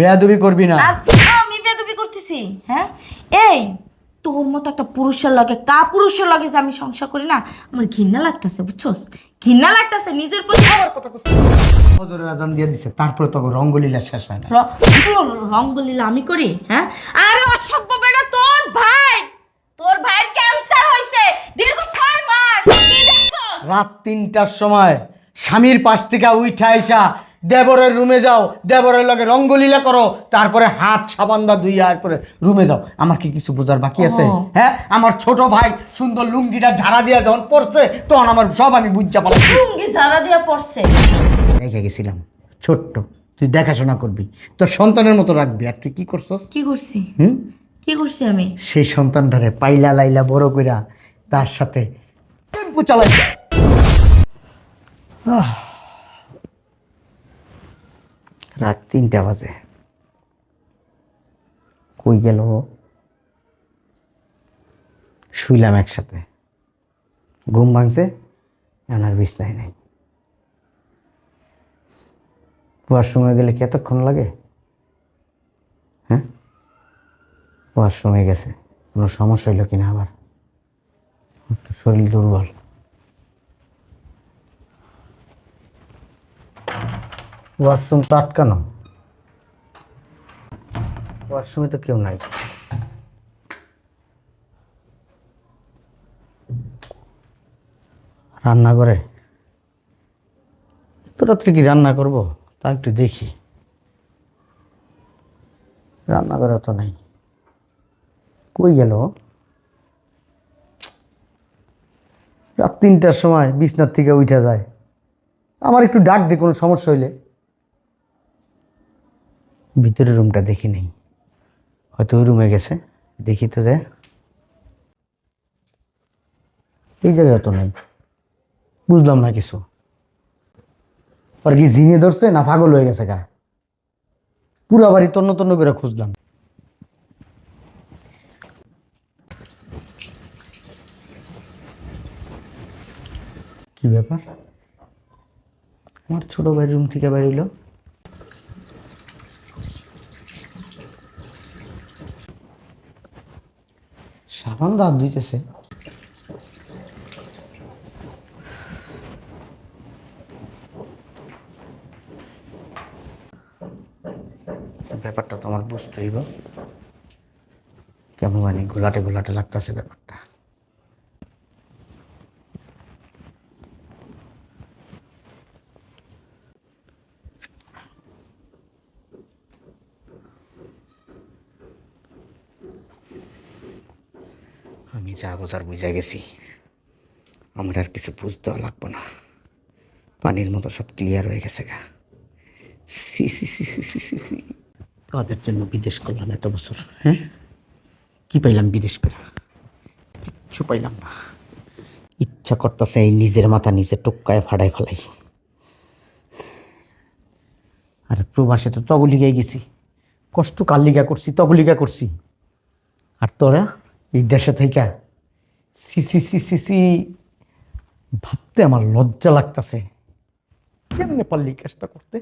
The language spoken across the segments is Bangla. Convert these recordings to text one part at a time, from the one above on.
বেয়াদবি করবি না। আর আমি বেদবি করতেছি হ্যাঁ? এই তোর মতো একটা পুরুষের লগে কা পুরুষের লগে যে আমি সংসার করি না আমার ঘৃণা লাগতেছে বুঝছস? ঘৃণা লাগতেছে নিজের প্রতি আবার কথা। ফজরের আজান দিয়ে দিছে তারপরে তো রঙ্গলীলা শেষ হয় না। র- রঙ্গলীলা আমি করি হ্যাঁ? আরে অসভ্য বেটা তোর ভাই তোর ভাইয়ের ক্যান্সার হয়েছে দীর্ঘ ছয় মাস কি দেখছস? রাত তিনটার সময় স্বামীর পাশ থেকে উঠা আইসা দেবরের রুমে যাও দেবরের লগে রঙ্গলীলা করো তারপরে হাত সাবান্দা দুই আর পরে রুমে যাও। আমার কি কিছু বোঝার বাকি আছে? হ্যাঁ আমার ছোট ভাই সুন্দর লুঙ্গিটা ঝাড়া দিয়া যখন পড়ছে তখন আমার সব আমি বুঝা পালাম। লুঙ্গি ঝাড়া দিয়া পড়ছে রেখে গেছিলাম ছোট্ট। তুই দেখাশোনা করবি তোর সন্তানের মতো রাখবি আর তুই কি করছস? কি করছি? হুম? কি করছি আমি? সেই সন্তানটারে পাইলা লাইলা বড় কইরা তার সাথে টেম্পু চালাই রাত তিনটা বাজে। কই গেল? শুইলাম একসাথে। ঘুম ভাঙছে এখন আর বিছনায় নাই। ওয়াশরুমে গেলে কি এতক্ষণ লাগে? হ্যাঁ? ওয়াশরুমে গেছে, কোনো সমস্যা হইল কিনা আবার? শরীর দুর্বল। ওয়াশরুম তো আটকানো। ওয়াশরুমে তো কেউ নাই। রান্না করে এত রাত্রে কি রান্না করব? তা একটু দেখি। রান্না করে তো নাই। কই গেল? রাত তিনটার সময় বিছনার থেকে উঠে যায়। আমার একটু ডাক দে, কোনো সমস্যা হইলে। ভিতরের রুমটা দেখি নেই। হয়তো ওই রুমে গেছে। দেখি তো যায়। এই জায়গায় তো নাই। বুঝলাম না কিছু। আর কি জিনে ধরছে না পাগল হয়ে গেছে গা? পুরা বাড়ি তন্ন তন্ন করে খুঁজলাম। কি ব্যাপার? আমার ছোট ভাই রুম থেকে বেরিল সাবান দাঁত দিতেছে ব্যাপারটা তোমার বুঝতে হইব। কেমন জানি ঘোলাটে ঘোলাটে লাগতেছে ব্যাপারটা আমি যা বোঝার বুঝে গেছি, আমার আর কিছু বুঝতেও লাগবো না। পানির মতো সব ক্লিয়ার হয়ে গেছে গা। সি সি সি সি সি সি সি। তাদের জন্য বিদেশ করলাম এত বছর হ্যাঁ? কি পাইলাম বিদেশ করে? কিচ্ছু পাইলাম না। ইচ্ছা করতেছে এই নিজের মাথা নিজে টুক্কায় ফাড়ায় ফেলাই। আর প্রবাসে তো তগলিগায় গেছি। কষ্ট কার লিগা করছি, তগলিগা করছি। আর তোরা? এই দেশে থেকে সি সি সি সি সি ভাবতে আমার লজ্জা লাগতেছে। কেমনে পারলি কাজটা করতে?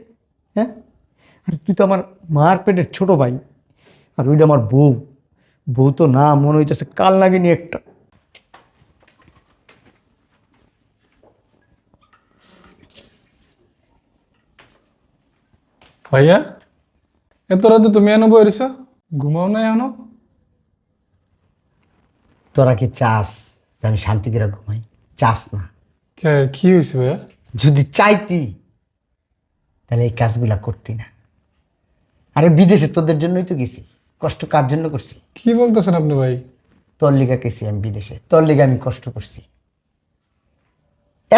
হ্যাঁ? আর তুই তো আমার মার পেটের ছোট ভাই, আর ওইটা আমার বউ। বউ তো না, মনে হইতেছে কাল লাগেনি একটা। ভাইয়া, এত রাতে তুমি এনে বইরেছ ঘুমাও না এখনও? তোরা কি চাস যে আমি শান্তি করে ঘুমাই? চাস না। কি হয়েছে ভাইয়া? যদি চাইতি তাহলে এই কাজগুলা করতি না। আরে বিদেশে তোদের জন্যই তো গেছি। কষ্ট কার জন্য করছি? কি বলতেছেন আপনি ভাই? তোর লিগা গেছি আমি বিদেশে। তোর লিগা আমি কষ্ট করছি।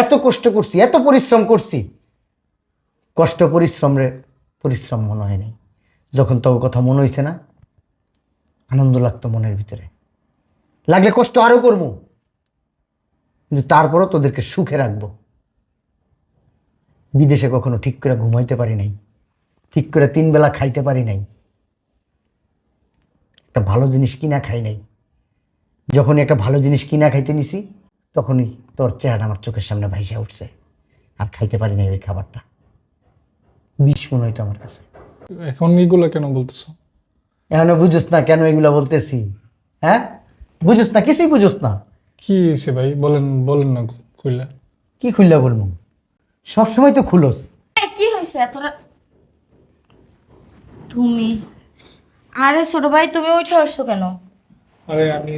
এত কষ্ট করছি এত পরিশ্রম করছি। কষ্ট পরিশ্রম রে পরিশ্রম মনে হয় নাই। যখন তোর কথা মনে হয়েছে না আনন্দ লাগতো মনের ভিতরে। লাগলে কষ্ট আরও করব। কিন্তু তারপরও তোদেরকে সুখে রাখব। বিদেশে কখনো ঠিক করে ঘুমাইতে পারি নাই। ঠিক করে তিন বেলা খাইতে পারি নাই। একটা ভালো জিনিস কিনা খাই নাই। যখনই একটা ভালো জিনিস কিনা খাইতে নিছি তখনই তোর চেহারা আমার চোখের সামনে ভাইসা উঠছে। আর খাইতে পারি নাই ওই খাবারটা। বিষ মনে হইতো আমার কাছে। এখন এগুলো কেন বলতেছো? এখনও বুঝোস না কেন এগুলা বলতেছি। হ্যাঁ? বুঝোস না কিছুই বুঝোস না। কি হয়েছে ভাই? বলেন বলেন না কইলা। কি খুললা বলব? সবসময় তো খুলোস। কি হয়েছে? এতটা তুমি? আরে ছোট ভাই তুমি উঠে আসছো কেন? আরে আমি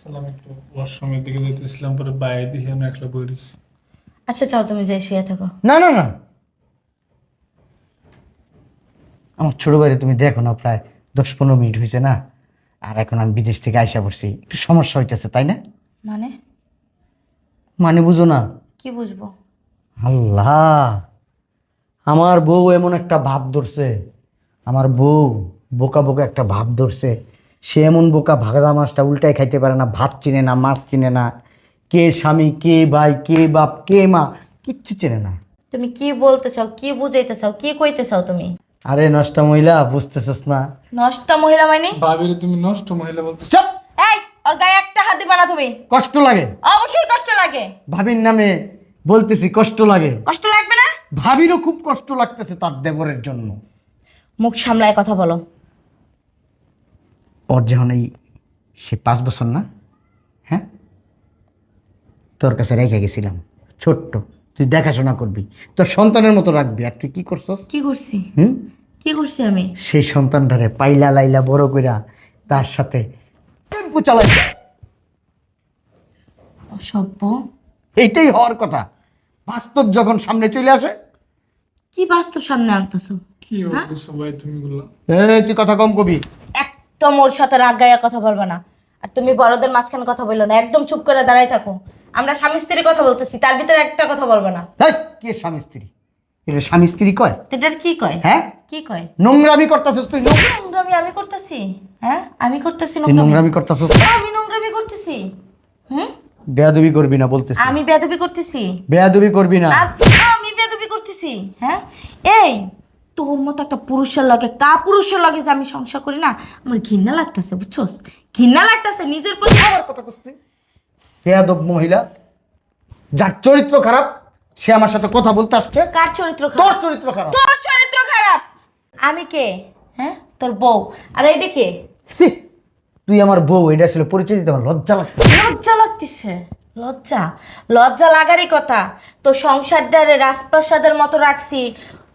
ছিলাম একটু ওয়াশরুমের দিকে যেতেছিলাম পরে বাইরে দিয়ে আমি একলা বইরেছি আচ্ছা চাও তুমি যাই শুয়ে থাকো। না না না। আমার ছোট ভাইরে তুমি দেখো না প্রায় দশ পনেরো মিনিট হয়েছে না? আর এখন আমি বিদেশ থেকে আইসা পড়ছি। একটু সমস্যা হইতেছে তাই না? মানে? মানে বুঝো না। কি বুঝব? আল্লাহ আমার বউ এমন একটা ভাব ধরছে। আমার বউ বোকা বোকা একটা ভাব ধরছে। সে এমন বোকা ভাগা মাছটা উল্টায় খাইতে পারে না ভাত চিনে না মাছ চিনে না। কে স্বামী কে ভাই কে বাপ কে মা কিচ্ছু চেনে না। তুমি কি বলতে চাও কি বুঝাইতে চাও কি কইতে চাও তুমি? আরে নষ্ট মহিলা বুঝতেছস না। নষ্ট মহিলা মানে? ভাবিরে তুমি নষ্ট মহিলা বলতেছো। চপ! এই ওর গায়ে একটা হাত দিবা না তুমি। কষ্ট লাগে। অবশ্যই কষ্ট লাগে। ভাবির নামে বলতেছি কষ্ট লাগে। কষ্ট লাগবে না? ভাবিরও খুব কষ্ট লাগতেছে তার দেবরের জন্য। মুখ সামলায় কথা বলো। ওর যখন এই সে পাঁচ বছর না হ্যাঁ? তোর কাছে রেখে গেছিলাম ছোট্ট। তুই দেখাশোনা করবি। তোর সন্তানের মতো রাখবি। আর তুই কি করছস? কি করছি? হুম? কি করছি আমি? সেই সন্তানটারে পাইলা লাইলা বড় কইরা তার সাথে টেম্পু চালাই অসভ্য। এইটাই হওয়ার কথা। বাস্তব যখন সামনে চলে আসে। কি বাস্তব সামনে আনতেছো? কি বলতেছো ভাই তুমি গুলো এই তুই কথা কম কবি। একদম ওর সাথে রাগ গায়ে কথা বলবা না। আর তুমি বড়দের মাঝখানে কথা বলল না। একদম চুপ করে দাঁড়াই থাকো। আমরা স্বামী স্ত্রীর কথা বলতেছি তার ভিতরে একটা কথা বলবে না। এই, কে স্বামী স্ত্রী? এটা স্বামী স্ত্রী কয়? তো এটার কি কয়? হ্যাঁ? কি কয়? নোংরামি করতেছিস তুই নোংরা- নোংরামি আমি করতেছি হ্যাঁ? আমি করতেছি তুই নোংরামি। নোংরামি করতেছিস? আমি নোংরামি করতেছি। হুম? বেয়াদবি করবি না বলতেছি। আমি বেদবি করতেছি। বেয়াদবি করবি না। আর আমি বেদবি করতেছি হ্যাঁ? এই তোর মতো একটা পুরুষের লগে কা পুরুষের লগে যে আমি সংসার করি না আমার ঘৃণা লাগতেছে বুঝছস? ঘৃণা লাগতেছে নিজের প্রতি আবার কথা কইছিস বেয়াদব মহিলা যার চরিত্র খারাপ সে আমার সাথে কথা বলতে আসছে। কার চরিত্র তোর খারাপ চরিত্র খারাপ। তোর চরিত্র খারাপ! আমি কে? হ্যাঁ? তোর বউ। আর এইটা কে? ছি, তুই আমার বউ এটা আসলে পরিচয় দিতে আমার লজ্জা লাগছে। লজ্জা লাগতেছে লজ্জা। লজ্জা লাগারই কথা। তো সংসারটারে রাজপ্রাসাদের মতো রাখছি।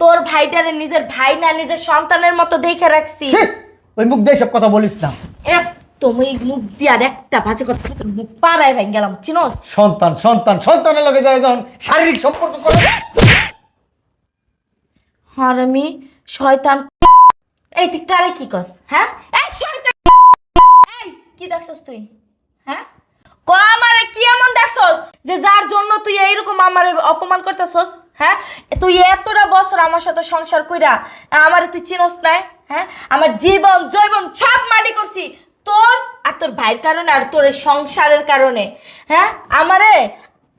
তোর ভাইটারে নিজের ভাই না নিজের সন্তানের মতো দেখে রাখছি। ছি, ওই মুখ দিয়ে সব কথা বলিস না। একদম এই মুখ দিয়ে আর একটা বাজে কথা তোর মুখ পাড়ায় ভেঙে গেলাম চিনোস? সন্তান সন্তান সন্তানের লগে যায় যখন শারীরিক সম্পর্ক করে। আর আমি শয়তান। এই তুই কারে কি কস হ্যাঁ? এই শয়তান। এই কি দেখছস তুই? হ্যাঁ? ক আমারে কি এমন দেখছস যে যার জন্য তুই এইরকম আমারে অপমান করতেছস হ্যাঁ? তুই এতটা বছর আমার সাথে সংসার কইরা আমারে তুই চিনস নাই হ্যাঁ? আমার জীবন জৈবন সব মাটি করছি তোর আর তোর ভাইয়ের কারণে আর তোর এই সংসারের কারণে। হ্যাঁ? আমারে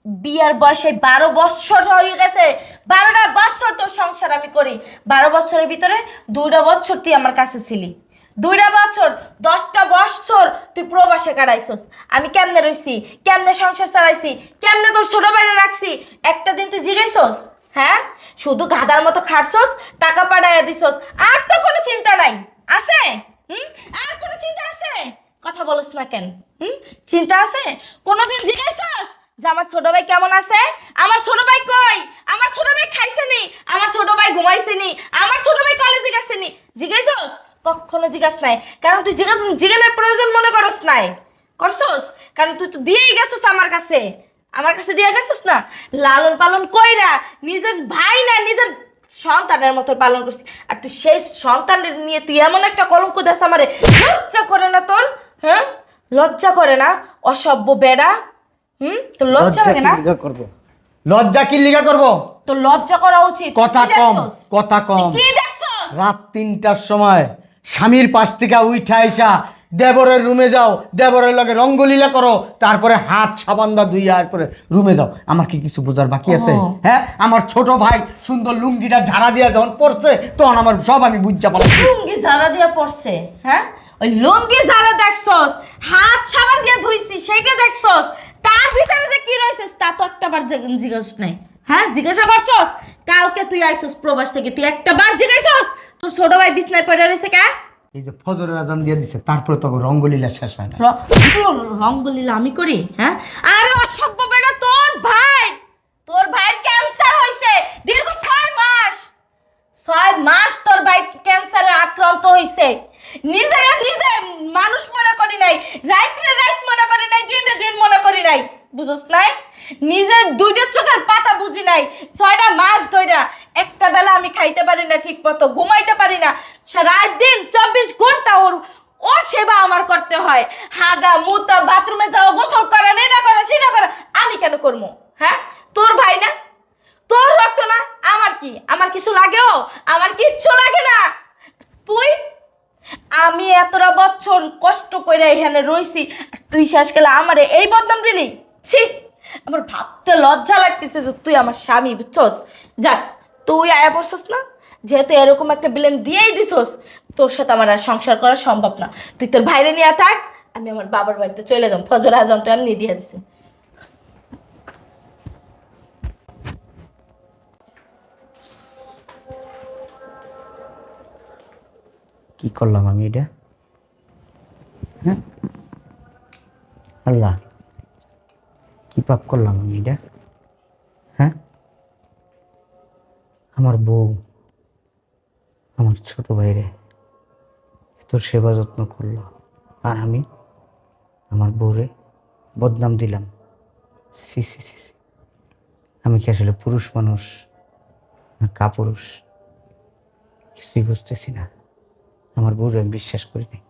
বিয়ার বয়সে বারো বছর হয়ে গেছে। বারোটা বছর তোর সংসার আমি করি। বারো বছরের ভিতরে দুইটা বছর তুই আমার কাছে ছিলি। দুইটা বছর, দশটা বছর তুই প্রবাসে কাটাইছস। আমি কেমনে রইছি? কেমনে সংসার চালাইছি? কেমনে তোর ছোট বাইরে রাখছি? একটা দিন তুই জিগাইছস? হ্যাঁ? শুধু গাদার মতো খাটছস, টাকা পাঠাইয়া দিছস। আর তো কোনো চিন্তা নাই। আছে? হুম? আর কোনো চিন্তা আছে? কথা বলছ না কেন, হুম? চিন্তা আছে? কোনোদিন জিজ্ঞাসা যে আমার ছোট ভাই কেমন আছে? আমার ছোট ভাই কই? আমার ছোট ভাই খাইছে নি? আমার ছোট ভাই ঘুমাইছে নি? আমার ছোট ভাই কলেজে গেছে নি? জিজ্ঞাসস? কখনো জিজ্ঞাস নাই। কারণ তুই জিজ্ঞাস, জিজ্ঞাসের প্রয়োজন মনে করস নাই। করছস? কারণ তুই তো দিয়েই গেছস আমার কাছে। আমার কাছে দিয়ে গেছস না? লালন পালন কইরা নিজের ভাই না, নিজের সন্তানের মতো পালন করছি। আর তুই সেই সন্তানের নিয়ে তুই এমন একটা কলঙ্ক দেশ আমারে লজ্জা করে না তোর? হ্যাঁ? লজ্জা করে না? অসভ্য বেড়া? হুম? তোর লজ্জা করে না? করব? লজ্জা কি লিগা করব? তোর লজ্জা করা উচিত। কথা কম কথা কম। কি দেখছস? রাত তিনটার সময় স্বামীর পাশ থেকে উঠা আইসা দেবরের রুমে যাও দেবরের লগে রঙ্গলীলা করো তারপরে হাত সাবান্দা দুই আর পরে রুমে যাও। আমার কি কিছু বোঝার বাকি আছে? হ্যাঁ? আমার ছোট ভাই সুন্দর লুঙ্গিটা ঝাড়া দিয়া যখন পড়ছে তখন আমার সব আমি বুঝা পালাম লুঙ্গি জারা দিয়ে পড়ছে হ্যাঁ? ওই লুঙ্গি জারা দেখছস হাত সাবান দিয়ে ধুইছি সেইটা দেখছস তার ভিতরে যে কি রয়েছে তা তো একটা বার জিজ্ঞেস নাই। হ্যাঁ? জিজ্ঞাসা করছস? কালকে তুই আইসস প্রবাস থেকে তুই একটা বার জিগাইছস তোর ছোট ভাই বিছনায় পড়ে রয়েছে কে? এই যে ফজরের আজান দিয়ে দিছে, তারপরে তো রঙ্গলীলা শেষ হয় না। রঙ্গলীলা আমি করি হ্যাঁ? আরে অসভ্য বেটা, তোর ভাই, তোর ভাইয়ের ক্যান্সার হয়েছে দীর্ঘ ছয় মাস। ছয় মাস তোর ভাই ক্যান্সারে আক্রান্ত হয়েছে নিজেরা নিজে মানুষ মনে করি নাই রাত্রে রাত মনে করি নাই, দিনে দিন মনে করি নাই বুঝছ নাই? নিজের দুইটা চোখের পাতা বুঝি নাই, ছয়টা মাস ধইরা একটা বেলা আমি খাইতে পারি না ঠিক মতো ঘুমাইতে পারি না। রাত দিন চব্বিশ ঘণ্টা ওর ওর সেবা আমার করতে হয়। হাগা, মুতা, বাথরুমে যাওয়া গোসল করা নেই না করা সেটা করা, আমি কেন করব? হ্যাঁ? তোর ভাই না? তোর রক্ত না? আমার কি? আমার কিছু লাগেও? আমার কিচ্ছু লাগে না। তুই? আমি এতটা বছর কষ্ট করে এখানে রইছি তুই শেষ গেলে আমারে এই বদনাম দিলি? ছি! আমার ভাবতে লজ্জা লাগতেছে যে তুই আমার স্বামী, বুঝছস? যাক তুই আয়া পড়ছস না? যেহেতু এরকম একটা বিলেন দিয়েই দিছস, তোর সাথে আমার আর সংসার করা সম্ভব না। তুই তোর ভাইরে নিয়ে থাক, আমি আমার বাবার বাড়িতে চলে যাম ফজর আজান তো এমনি দিয়ে দিছি। কি করলাম আমি এটা? হ্যাঁ? আল্লাহ, কি পাপ করলাম আমি এটা? আমার বউ, আমার ছোট ভাইরে তোর সেবা যত্ন করল। আর আমি আমার বউরে বদনাম দিলাম। সি সি সি। আমি কি আসলে পুরুষ মানুষ না কাপুরুষ? কিছুই বুঝতেছি না। আমার বউরে আমি বিশ্বাস করি নাই।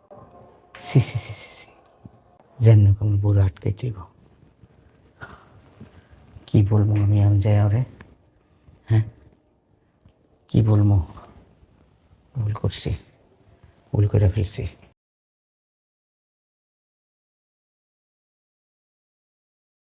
সি সি সি সি সি। হোক আমার বউরে আটকাই দিব কি বলব আমি আমি যাই ওরে। হ্যাঁ? কি বলব? ভুল করছি। ভুল করে ফেলছি।